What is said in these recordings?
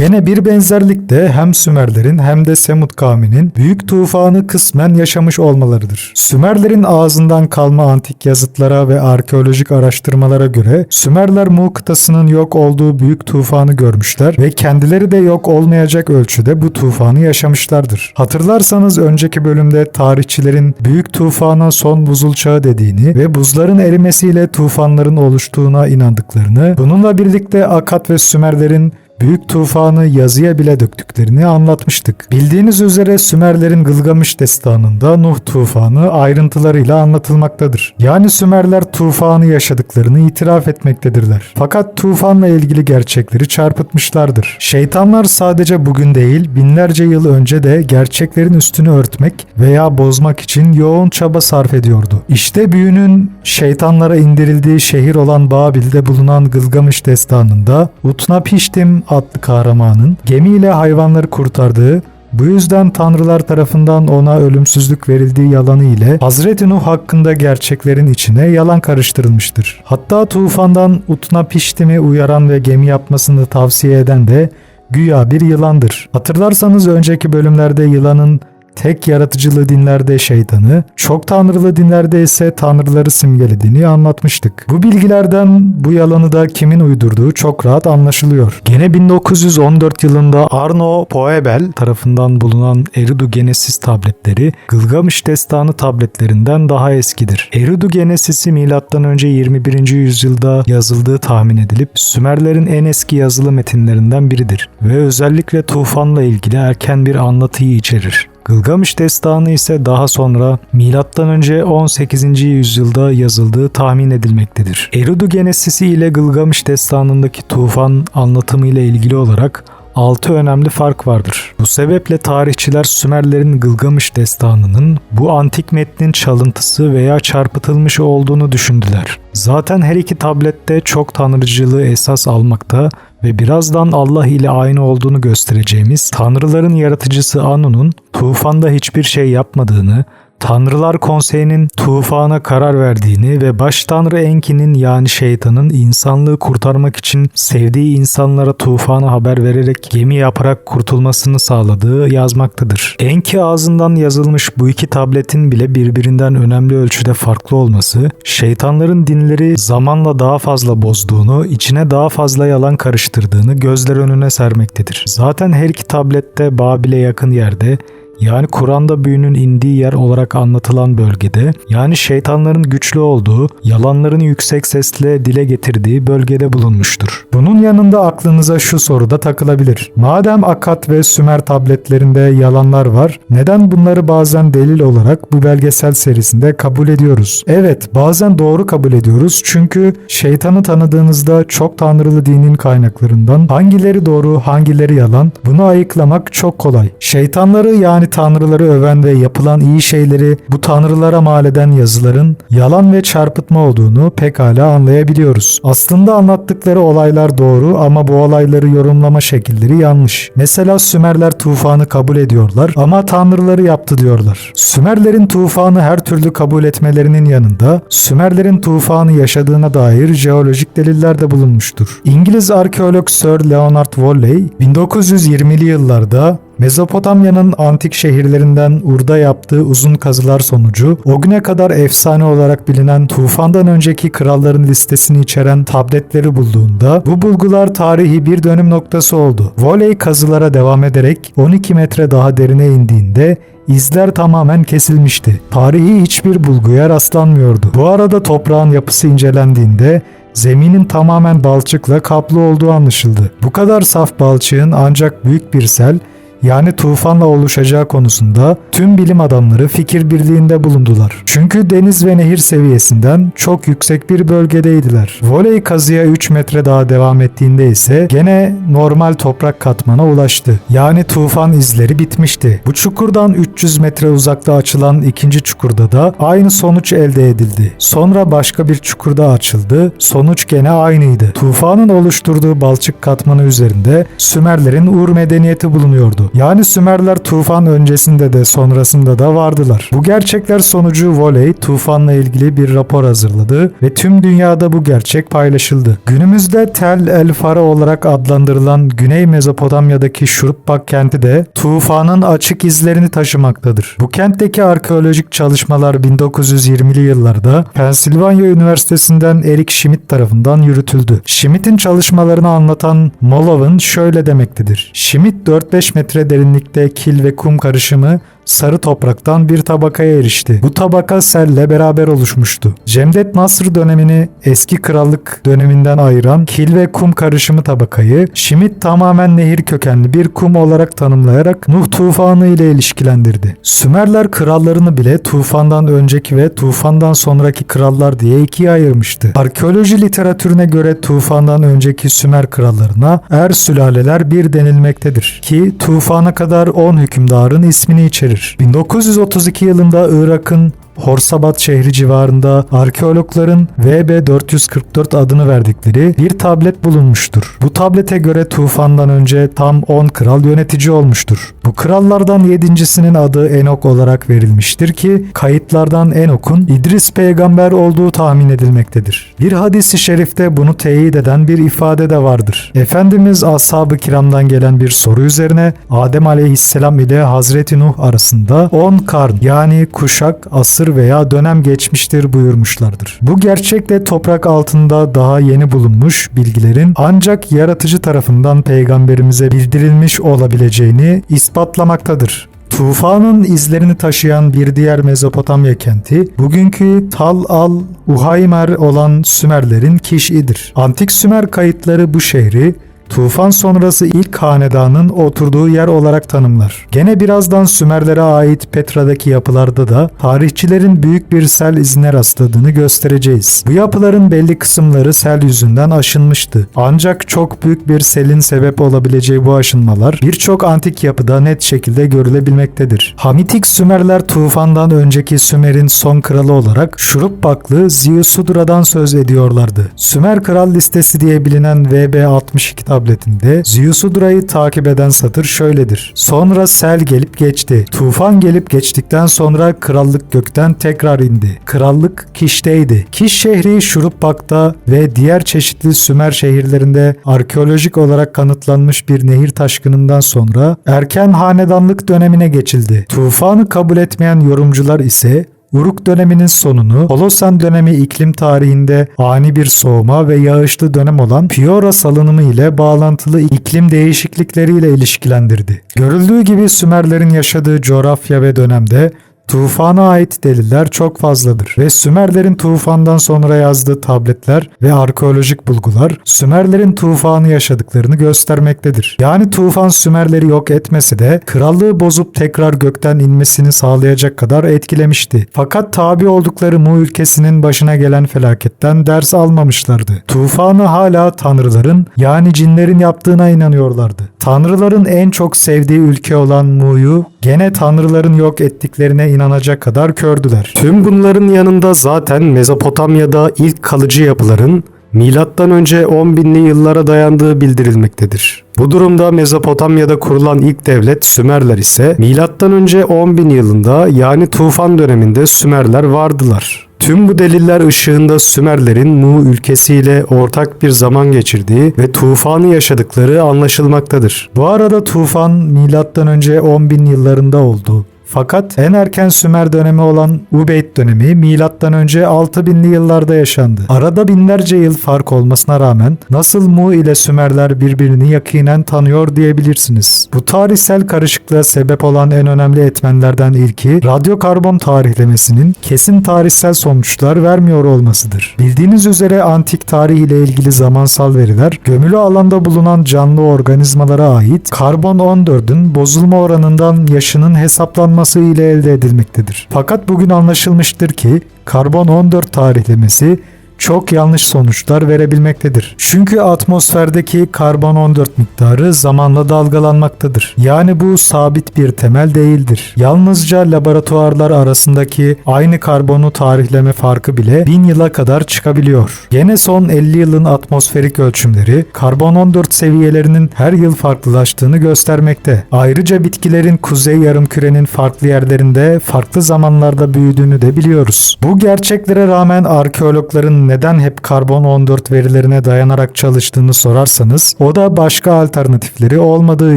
Gene bir benzerlik de hem Sümerlerin hem de Semut kavminin büyük tufanı kısmen yaşamış olmalarıdır. Sümerlerin ağzından kalma antik yazıtlara ve arkeolojik araştırmalara göre Sümerler Mu kıtasının yok olduğu büyük tufanı görmüşler ve kendileri de yok olmayacak ölçüde bu tufanı yaşamışlardır. Hatırlarsanız önceki bölümde tarihçilerin büyük tufana son buzul çağı dediğini ve buzların erimesiyle tufanların oluştuğuna inandıklarını, bununla birlikte Akat ve Sümerlerin büyük tufanı yazıya bile döktüklerini anlatmıştık. Bildiğiniz üzere Sümerlerin Gılgamış destanında Nuh tufanı ayrıntılarıyla anlatılmaktadır. Yani Sümerler tufanı yaşadıklarını itiraf etmektedirler. Fakat tufanla ilgili gerçekleri çarpıtmışlardır. Şeytanlar sadece bugün değil binlerce yıl önce de gerçeklerin üstünü örtmek veya bozmak için yoğun çaba sarf ediyordu. İşte büyünün şeytanlara indirildiği şehir olan Babil'de bulunan Gılgamış destanında Utnapiştim adlı kahramanın gemiyle hayvanları kurtardığı bu yüzden tanrılar tarafından ona ölümsüzlük verildiği yalanı ile Hazreti Nuh hakkında gerçeklerin içine yalan karıştırılmıştır. Hatta tufandan Utnapiştim'i uyaran ve gemi yapmasını tavsiye eden de güya bir yılandır. Hatırlarsanız önceki bölümlerde yılanın tek yaratıcılı dinlerde şeytanı, çok tanrılı dinlerde ise tanrıları simgelediğini anlatmıştık. Bu bilgilerden bu yalanı da kimin uydurduğu çok rahat anlaşılıyor. Gene 1914 yılında Arno Poebel tarafından bulunan Eridu Genesis tabletleri Gılgamış Destanı tabletlerinden daha eskidir. Eridu Genesis'i M.Ö. 21. yüzyılda yazıldığı tahmin edilip Sümerlerin en eski yazılı metinlerinden biridir ve özellikle tufanla ilgili erken bir anlatıyı içerir. Gılgamış Destanı ise daha sonra M.Ö. 18. yüzyılda yazıldığı tahmin edilmektedir. Eridu Genesisi ile Gılgamış Destanı'ndaki tufan anlatımı ile ilgili olarak 6 önemli fark vardır. Bu sebeple tarihçiler Sümerlerin Gılgamış destanının bu antik metnin çalıntısı veya çarpıtılmış olduğunu düşündüler. Zaten her iki tablette çok tanrıcılığı esas almakta ve birazdan Allah ile aynı olduğunu göstereceğimiz tanrıların yaratıcısı Anu'nun tufanda hiçbir şey yapmadığını, Tanrılar Konseyi'nin tufana karar verdiğini ve baş tanrı Enki'nin yani şeytanın insanlığı kurtarmak için sevdiği insanlara tufana haber vererek gemi yaparak kurtulmasını sağladığı yazmaktadır. Enki ağzından yazılmış bu iki tabletin bile birbirinden önemli ölçüde farklı olması, şeytanların dinleri zamanla daha fazla bozduğunu, içine daha fazla yalan karıştırdığını gözler önüne sermektedir. Zaten her iki tablette Babil'e yakın yerde yani Kur'an'da büyünün indiği yer olarak anlatılan bölgede, yani şeytanların güçlü olduğu, yalanlarını yüksek sesle dile getirdiği bölgede bulunmuştur. Bunun yanında aklınıza şu soru da takılabilir. Madem Akat ve Sümer tabletlerinde yalanlar var, neden bunları bazen delil olarak bu belgesel serisinde kabul ediyoruz? Evet, bazen doğru kabul ediyoruz çünkü şeytanı tanıdığınızda çok tanrılı dinin kaynaklarından hangileri doğru, hangileri yalan bunu ayıklamak çok kolay. Şeytanları yani tanrıları öven ve yapılan iyi şeyleri bu tanrılara mal eden yazıların yalan ve çarpıtma olduğunu pekala anlayabiliyoruz. Aslında anlattıkları olaylar doğru ama bu olayları yorumlama şekilleri yanlış. Mesela Sümerler tufanı kabul ediyorlar ama tanrıları yaptı diyorlar. Sümerlerin tufanı her türlü kabul etmelerinin yanında Sümerlerin tufanı yaşadığına dair jeolojik deliller de bulunmuştur. İngiliz arkeolog Sir Leonard Woolley 1920'li yıllarda Mezopotamya'nın antik şehirlerinden Ur'da yaptığı uzun kazılar sonucu o güne kadar efsane olarak bilinen tufandan önceki kralların listesini içeren tabletleri bulduğunda bu bulgular tarihi bir dönüm noktası oldu. Voley kazılara devam ederek 12 metre daha derine indiğinde izler tamamen kesilmişti. Tarihi hiçbir bulguya rastlanmıyordu. Bu arada toprağın yapısı incelendiğinde zeminin tamamen balçıkla kaplı olduğu anlaşıldı. Bu kadar saf balçığın ancak büyük bir sel yani tufanla oluşacağı konusunda tüm bilim adamları fikir birliğinde bulundular. Çünkü deniz ve nehir seviyesinden çok yüksek bir bölgedeydiler. Voley kazıya 3 metre daha devam ettiğinde ise gene normal toprak katmana ulaştı. Yani tufan izleri bitmişti. Bu çukurdan 300 metre uzakta açılan ikinci çukurda da aynı sonuç elde edildi. Sonra başka bir çukurda açıldı. Sonuç gene aynıydı. Tufanın oluşturduğu balçık katmanı üzerinde Sümerlerin Ur medeniyeti bulunuyordu. Yani Sümerler tufan öncesinde de sonrasında da vardılar. Bu gerçekler sonucu Voley tufanla ilgili bir rapor hazırladı ve tüm dünyada bu gerçek paylaşıldı. Günümüzde Tel El Fara olarak adlandırılan Güney Mezopotamya'daki Şuruppak kenti de tufanın açık izlerini taşımaktadır. Bu kentteki arkeolojik çalışmalar 1920'li yıllarda Pensilvanya Üniversitesi'nden Eric Schmidt tarafından yürütüldü. Schmidt'in çalışmalarını anlatan Molov'un şöyle demektedir. Schmidt 4-5 metre derinlikte kil ve kum karışımı sarı topraktan bir tabakaya erişti. Bu tabaka selle beraber oluşmuştu. Cemdet Nasr dönemini eski krallık döneminden ayıran kil ve kum karışımı tabakayı Schmidt tamamen nehir kökenli bir kum olarak tanımlayarak Nuh tufanı ile ilişkilendirdi. Sümerler krallarını bile tufandan önceki ve tufandan sonraki krallar diye ikiye ayırmıştı. Arkeoloji literatürüne göre tufandan önceki Sümer krallarına Er sülaleler bir denilmektedir ki tufana kadar 10 hükümdarın ismini içerir. 1932 yılında Irak'ın Horsabat şehri civarında arkeologların VB444 adını verdikleri bir tablet bulunmuştur. Bu tablete göre tufandan önce tam 10 kral yönetici olmuştur. Bu krallardan 7.sinin adı Enok olarak verilmiştir ki kayıtlardan Enok'un İdris peygamber olduğu tahmin edilmektedir. Bir hadisi şerifte bunu teyit eden bir ifade de vardır. Efendimiz ashab-ı kiramdan gelen bir soru üzerine Adem aleyhisselam ile Hazreti Nuh arasında 10 karn yani kuşak, asır veya dönem geçmiştir buyurmuşlardır. Bu gerçekle toprak altında daha yeni bulunmuş bilgilerin ancak yaratıcı tarafından peygamberimize bildirilmiş olabileceğini ispatlamaktadır. Tufanın izlerini taşıyan bir diğer Mezopotamya kenti, bugünkü Tal al Uhaymer olan Sümerlerin Kiş'idir. Antik Sümer kayıtları bu şehri Tufan sonrası ilk hanedanın oturduğu yer olarak tanımlar. Gene birazdan Sümerlere ait Petra'daki yapılarda da tarihçilerin büyük bir sel izine rastladığını göstereceğiz. Bu yapıların belli kısımları sel yüzünden aşınmıştı. Ancak çok büyük bir selin sebep olabileceği bu aşınmalar birçok antik yapıda net şekilde görülebilmektedir. Hamitik Sümerler tufandan önceki Sümer'in son kralı olarak Şuruppaklı Ziusudra'dan söz ediyorlardı. Sümer kral listesi diye bilinen VB62 tabletinde Ziusudra'yı takip eden satır şöyledir. Sonra sel gelip geçti. Tufan gelip geçtikten sonra krallık gökten tekrar indi. Krallık Kiş'teydi. Kiş şehri Şuruppak'ta ve diğer çeşitli Sümer şehirlerinde arkeolojik olarak kanıtlanmış bir nehir taşkınından sonra erken hanedanlık dönemine geçildi. Tufanı kabul etmeyen yorumcular ise Uruk döneminin sonunu Holosan dönemi iklim tarihinde ani bir soğuma ve yağışlı dönem olan Piora salınımı ile bağlantılı iklim değişiklikleriyle ilişkilendirdi. Görüldüğü gibi Sümerlerin yaşadığı coğrafya ve dönemde Tufana ait deliller çok fazladır ve Sümerlerin tufandan sonra yazdığı tabletler ve arkeolojik bulgular Sümerlerin tufanı yaşadıklarını göstermektedir. Yani tufan Sümerleri yok etmesi de krallığı bozup tekrar gökten inmesini sağlayacak kadar etkilemişti. Fakat tabi oldukları Mu ülkesinin başına gelen felaketten ders almamışlardı. Tufanı hala tanrıların yani cinlerin yaptığına inanıyorlardı. Tanrıların en çok sevdiği ülke olan Mu'yu gene tanrıların yok ettiklerine inanacak kadar kördüler. Tüm bunların yanında zaten Mezopotamya'da ilk kalıcı yapıların Milattan önce 10 binli yıllara dayandığı bildirilmektedir. Bu durumda Mezopotamya'da kurulan ilk devlet Sümerler ise milattan önce 10 bin yılında yani tufan döneminde Sümerler vardılar. Tüm bu deliller ışığında Sümerlerin Mu ülkesiyle ortak bir zaman geçirdiği ve tufanı yaşadıkları anlaşılmaktadır. Bu arada tufan milattan önce 10 bin yıllarında oldu. Fakat en erken Sümer dönemi olan Ubeyd dönemi milattan önce 6000'li yıllarda yaşandı. Arada binlerce yıl fark olmasına rağmen nasıl Mu ile Sümerler birbirini yakinen tanıyor diyebilirsiniz. Bu tarihsel karışıklığa sebep olan en önemli etmenlerden ilki radyokarbon tarihlemesinin kesin tarihsel sonuçlar vermiyor olmasıdır. Bildiğiniz üzere antik tarih ile ilgili zamansal veriler gömülü alanda bulunan canlı organizmalara ait karbon 14'ün bozulma oranından yaşının hesaplanması ile elde edilmektedir. Fakat bugün anlaşılmıştır ki karbon 14 tarihlemesi çok yanlış sonuçlar verebilmektedir. Çünkü atmosferdeki karbon 14 miktarı zamanla dalgalanmaktadır. Yani bu sabit bir temel değildir. Yalnızca laboratuvarlar arasındaki aynı karbonu tarihleme farkı bile 1000 yıla kadar çıkabiliyor. Gene son 50 yılın atmosferik ölçümleri karbon 14 seviyelerinin her yıl farklılaştığını göstermekte. Ayrıca bitkilerin kuzey yarımkürenin farklı yerlerinde farklı zamanlarda büyüdüğünü de biliyoruz. Bu gerçeklere rağmen arkeologların neden hep karbon 14 verilerine dayanarak çalıştığını sorarsanız o da başka alternatifleri olmadığı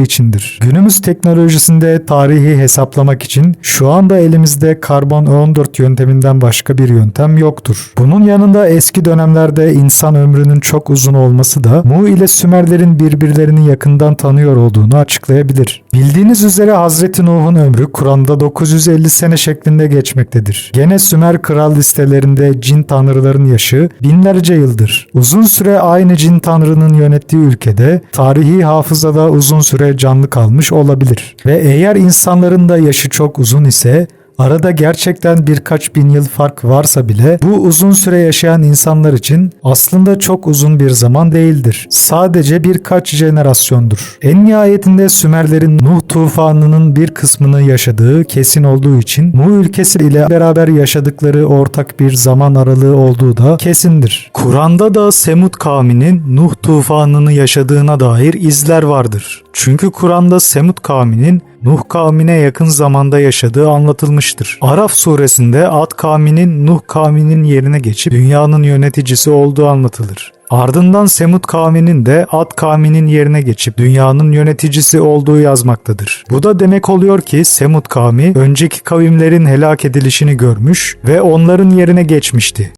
içindir. Günümüz teknolojisinde tarihi hesaplamak için şu anda elimizde karbon 14 yönteminden başka bir yöntem yoktur. Bunun yanında eski dönemlerde insan ömrünün çok uzun olması da Mu ile Sümerlerin birbirlerini yakından tanıyor olduğunu açıklayabilir. Bildiğiniz üzere Hazreti Nuh'un ömrü Kur'an'da 950 sene şeklinde geçmektedir. Gene Sümer kral listelerinde cin tanrıların yaşı binlerce yıldır. Uzun süre aynı cin tanrının yönettiği ülkede tarihi hafızada uzun süre canlı kalmış olabilir. Ve eğer insanların da yaşı çok uzun ise Arada gerçekten birkaç bin yıl fark varsa bile bu uzun süre yaşayan insanlar için aslında çok uzun bir zaman değildir. Sadece birkaç jenerasyondur. En nihayetinde Sümerlerin Nuh tufanının bir kısmını yaşadığı kesin olduğu için Mu ülkesi ile beraber yaşadıkları ortak bir zaman aralığı olduğu da kesindir. Kur'an'da da Semud kavminin Nuh tufanını yaşadığına dair izler vardır. Çünkü Kur'an'da Semud kavminin Nuh kavmine yakın zamanda yaşadığı anlatılmıştır. Araf suresinde Ad kavminin Nuh kavminin yerine geçip dünyanın yöneticisi olduğu anlatılır. Ardından Semud kavminin de Ad kavminin yerine geçip dünyanın yöneticisi olduğu yazmaktadır. Bu da demek oluyor ki Semud kavmi önceki kavimlerin helak edilişini görmüş ve onların yerine geçmişti.